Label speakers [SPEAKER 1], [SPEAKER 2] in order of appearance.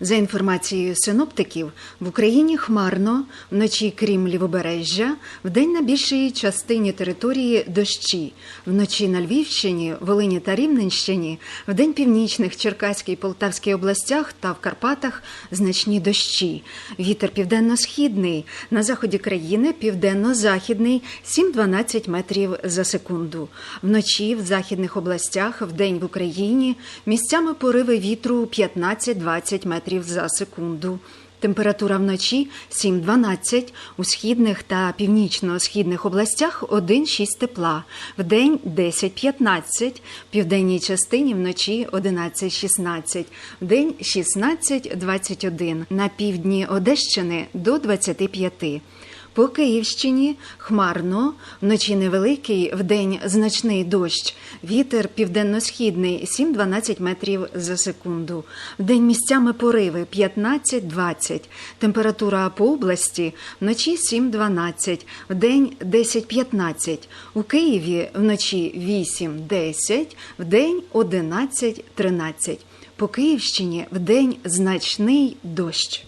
[SPEAKER 1] За інформацією синоптиків, в Україні хмарно, вночі крім лівобережжя, вдень на більшій частині території дощі, вночі на Львівщині, Волині та Рівненщині, вдень північних Черкаській, Полтавській областях та в Карпатах значні дощі. Вітер південно-східний, на заході країни південно-західний 7-12 метрів за секунду. Вночі в західних областях, вдень в Україні місцями пориви вітру 15-20 метрів за секунду. Температура вночі 7-12, у східних та північно-східних областях 1-6 тепла, вдень 10-15, в південній частині вночі 11-16, вдень 16-21, на півдні Одещини до 25. По Київщині хмарно, вночі невеликий, вдень значний дощ. Вітер південно-східний 7-12 метрів за секунду. Вдень місцями пориви 15-20. Температура по області вночі 7-12, вдень 10-15. У Києві вночі 8-10, вдень 11-13. По Київщині вдень значний дощ.